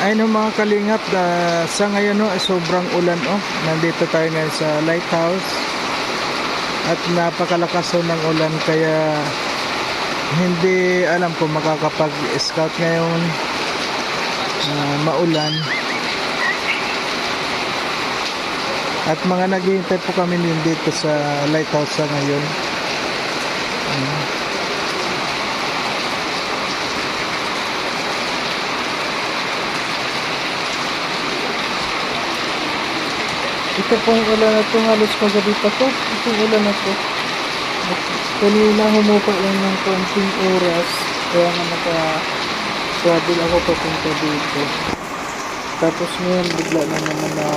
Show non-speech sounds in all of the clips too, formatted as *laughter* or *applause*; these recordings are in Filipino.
Ayun ang mga kalingap, ah, sa ngayon no, sobrang ulan oh. Nandito tayo ngayon sa lighthouse. At napakalakas oh ng ulan kaya hindi alam kung makakapag-scout ngayon ah, maulan. At mga naghihintay po kami din dito sa lighthouse sa ngayon. Mm. Ito pong ulan na to, halos kagabi pa to. Itong ulan na to. Kanina humupa lang ng konting oras. Kaya nga naka-travel ako papunta dito. Tapos ngayon bigla na naman na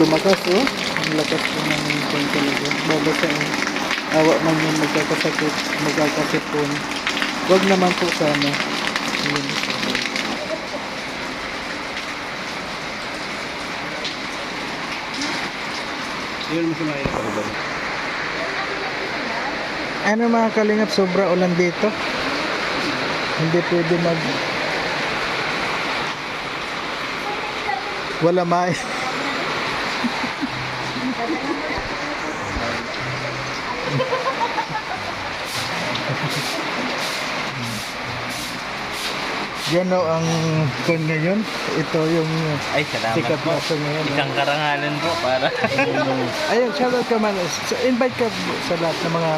lumakas oh. Ang lakas po ng kwan talaga. Babasa eh. Awa man yung magkakasakit, magkakasipon. Huwag naman po sana. Ayun. Yun mo sumayin sa lugar. Ano mga kalingap, sobra ulan dito. Hindi pwede mag... Wala may. *laughs* Yan o ang kon ngayon. Ito yung Ay, salamat sikat po. na ito ngayon. Isang karangalan po para *laughs* Ayun, shoutout ka man. So, invite ka sa lahat ng mga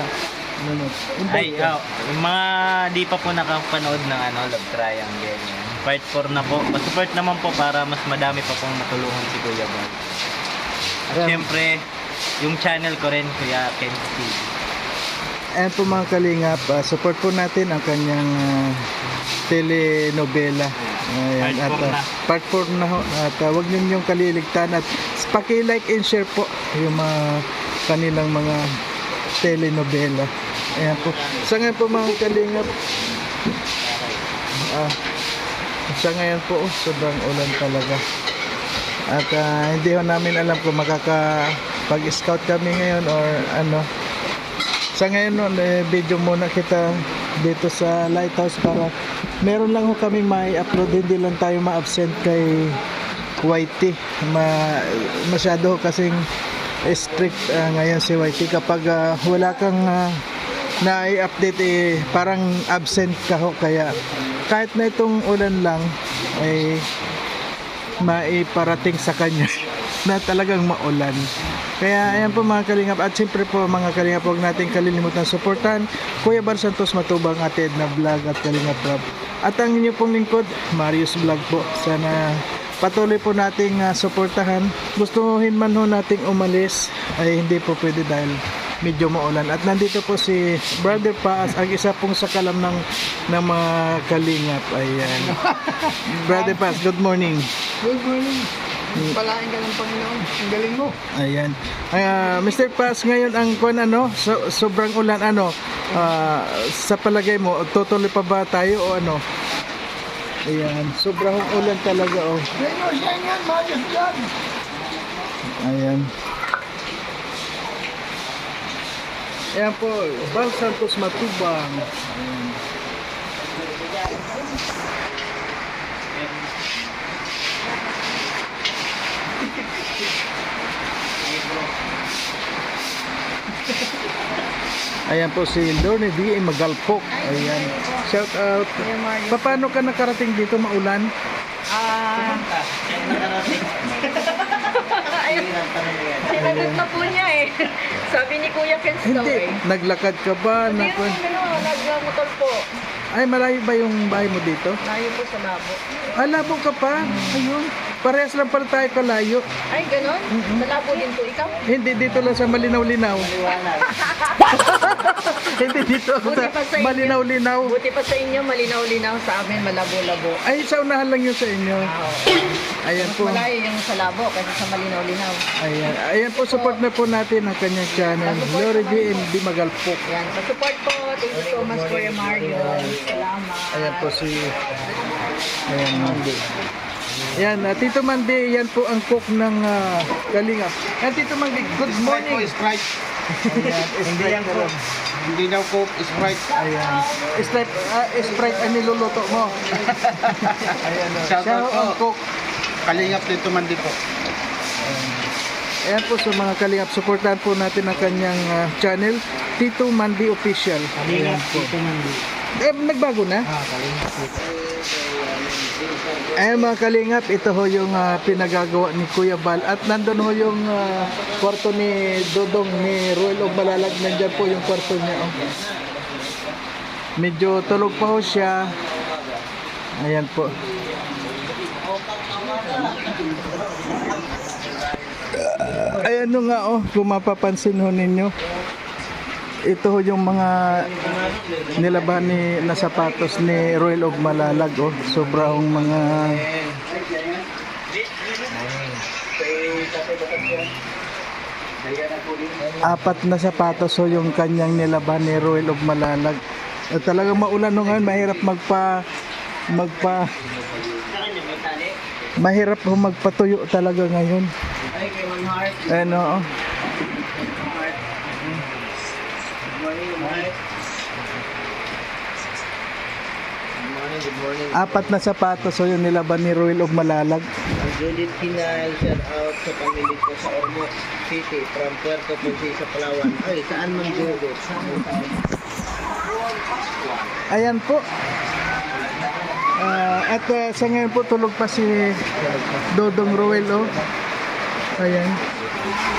ano, invite Ay, ka. oh, yung mga di pa po nakapanood ng ano, Love Triangle. Yan. Part 4 na po. Pasupport naman po para mas madami pa pong matulungan si Kuya Bob. At Ayan. syempre, yung channel ko rin, Kuya Ken TV. Ayan po mga kalingap, ah, support po natin ang kanyang ah, telenovela. Ayan, Part at, ah, na. part 4 na ho. At uh, huwag niyo yung kaliligtan at paki-like and share po yung mga kanilang mga telenovela. Ayan po. Sa ngayon po mga kalingap, ah, sa ngayon po, oh, sobrang ulan talaga. At ah, hindi ho namin alam kung makakapag-scout kami ngayon or ano. Sa ngayon, eh, video muna kita dito sa lighthouse para meron lang ho kaming mai-upload. Hindi lang tayo ma-absent kay YT. Ma, masyado kasing strict ah, ngayon si YT. Kapag ah, wala kang ah, na-update, eh, parang absent ka ho. Kaya kahit na itong ulan lang, ay maiparating sa kanya *laughs* na talagang maulan. Kaya ayan po mga kalingap at siyempre po mga kalingap huwag natin kalilimutan suportahan Kuya Bar Santos Matubang Ated na vlog at kalingap rap. At ang inyo pong lingkod, Marius Vlog po. Sana patuloy po nating ah, suportahan. Gustuhin man ho nating umalis ay hindi po pwede dahil medyo maulan. At nandito po si Brother Paas, ang isa pong sakalam ng, ng mga kalingap. Ayan. *laughs* Brother Paas, good morning. Good morning. Palain ka ng Panginoon. Ang galing mo. Ayan. Ah, Mr. Paas, ngayon ang kuan ano, so, sobrang ulan ano, ah, sa palagay mo, tutuloy pa ba tayo o ano? Ayan, sobrang ulan talaga oh. Ayan. Ayan po, Bal Santos Matubang. Ayan. Ayan po si Lorne D. Magalpok. Ayan. Shout out. Pa- Paano ka nakarating dito maulan? Ah, sinagot na po niya eh. *laughs* Sabi ni Kuya Kens daw Hindi. eh. Naglakad ka ba? Hindi Nag- yung ano, nagmotor po. Ay, malayo ba yung bahay mo dito? Layo po sa labo. Ah, labo ka pa? Ayun. Parehas lang pala tayo kalayo. Ay, ganon? Sa labo din po ikaw? Hindi dito lang sa malinaw-linaw. *laughs* Hindi dito ako sa malinaw-linaw. Buti pa sa inyo, malinaw-linaw sa amin, malabo-labo. Ay, sa unahan lang yun sa inyo. Ayan po. Malayo yung sa labo kasi sa malinaw-linaw. Ayan. Ayan po, support na po natin ang kanyang channel. Lori GMB Magalpok. Yan, sa support po. Thank you so much your Mario. Salamat. Ayan po si... Ayan, Mandy. Ayan, uh, Tito Mandy, yan po ang cook ng uh, Kalingap. Ayan, Tito Mandy, good morning. Sprite. Ayan, Hindi yan Sprite Coke. Hindi daw Coke, Sprite. Ayan. Sprite, ah, Sprite ang niluluto mo. Ayan, o. Shout Siya out po. ang cook. Kalingap dito man dito. Ayan po sa mga Kalingap, supportahan po natin ang kanyang ah, channel, Tito Mandy Official. Ayan po. Eh, nagbago na? Ayan mga kalingap, ito ho yung ah, pinagagawa ni Kuya Bal. At nandun ho yung ah, kwarto ni Dodong ni Ruel o Balalag. Nandyan po yung kwarto niya oh. medyo tulog pa ho siya. Ayan po. Ah, ayan no nga oh kung mapapansin ho ninyo ito ho yung mga nilaban ni na sapatos ni Royal of Malalag oh. Sobrang mga apat na sapatos ho yung kanyang nilaban ni Royal of Malalag. At talagang maulan no ngayon, mahirap magpa magpa mahirap magpatuyo talaga ngayon. Ano? oh. Apat na sapatos so yung nilaban ni Royal of Malalag. Juliet Hinal, shout out sa pamilya ko sa Ormoc City from Puerto Princesa, Palawan. Ay, saan man Juliet? Ayan po. Ah, at ah, sa ngayon po tulog pa si Dodong Roel oh. Ayan.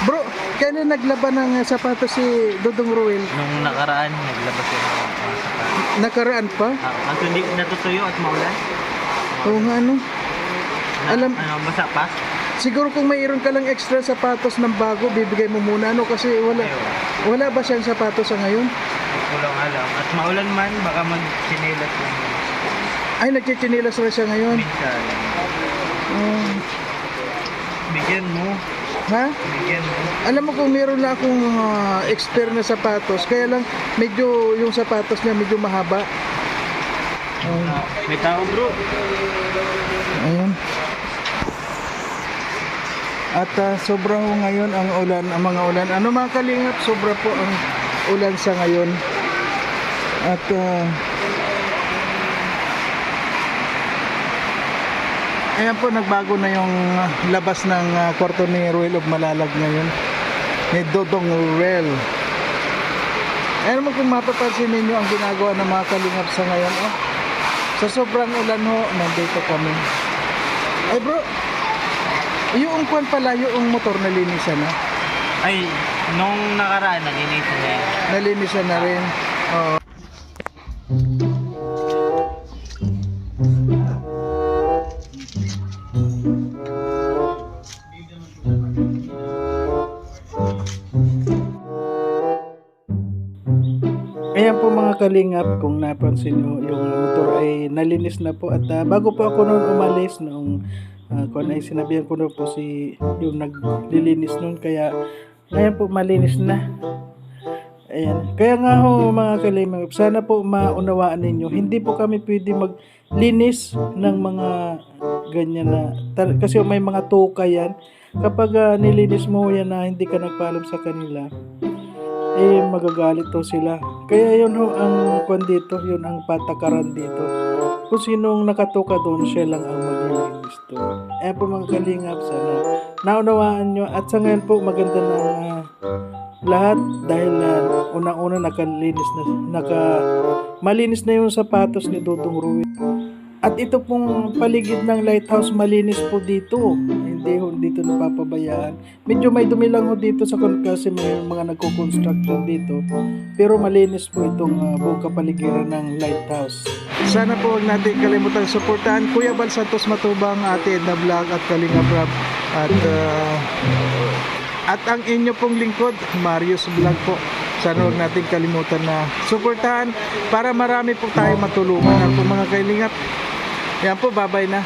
Bro, kailan naglaban ng ah, sapatos si Dodong Roel? Nung nakaraan, naglabas yun ng mga sapatos. Nakaraan pa? Ah, Kaso hindi natutuyo at maulan. Oo nga no. Na, Alam- Ano, basa pa? Siguro kung mayroon ka lang extra sapatos ng bago, bibigay mo muna no kasi wala wala ba siyang sapatos sa ngayon? Kulang alam. At maulan man, baka mag-chinelas lang. Ay, nagchichinilas na siya ngayon. Minsan. Oh. Bigyan mo. Ha? Alam mo kung meron na akong ah, expert na sapatos, kaya lang medyo yung sapatos niya medyo mahaba. Ah, may tao bro. ayun. At ah, sobra ho ngayon ang ulan, ang mga ulan. Ano mga kalingap, sobra po ang ulan sa ngayon. At ah, Ayan po, nagbago na yung labas ng ah, kwarto ni Ruel of Malalag ngayon. Ni Dodong Ruel. Ayan mo kung mapapansin ninyo ang ginagawa ng mga kalingap sa ngayon. Oh, sa sobrang ulan ho, nandito kami. Ay bro, yung kwan pala, yung motor nalinisan na. Ay, nung nakaraan, nalinisan niya yun. Nalinisan na rin. Oo. Kalingap, kung napansin nyo, yung motor ay nalinis na po. At ah, bago po ako noon umalis, noong uh, kung ay sinabihan ko na po si yung naglilinis noon, kaya ngayon po malinis na. Ayan. Kaya nga ho mga kalingap, sana po maunawaan ninyo, hindi po kami pwede maglinis ng mga ganyan na, tal- kasi may mga tuka yan. Kapag ah, nilinis mo yan na hindi ka nagpaalam sa kanila, eh magagalit to sila. Kaya yun ho ang kwan dito, yun ang patakaran dito. Kung sinong nakatuka doon, siya lang ang maglilinis doon. Eh po mga kalingap, sana naunawaan nyo. At sa ngayon po, maganda na ah, lahat dahil uh, unang-una nakalinis na, naka, malinis na yung sapatos ni Dudong Ruiz. At ito pong paligid ng lighthouse malinis po dito. Hindi ho dito napapabayaan. Medyo may dumi lang ho dito sa kasi may mga nagko-construct dito. Pero malinis po itong uh, buong kapaligiran ng lighthouse. sana po huwag natin kalimutan suportahan Kuya Bal Santos Matubang, Ate Edna Vlog at Kalinga Prab at ah, at ang inyo pong lingkod, Marius Vlog po. Sana huwag natin kalimutan na suportahan para marami po tayo matulungan. Po mga kailingap? Yan po, babay na.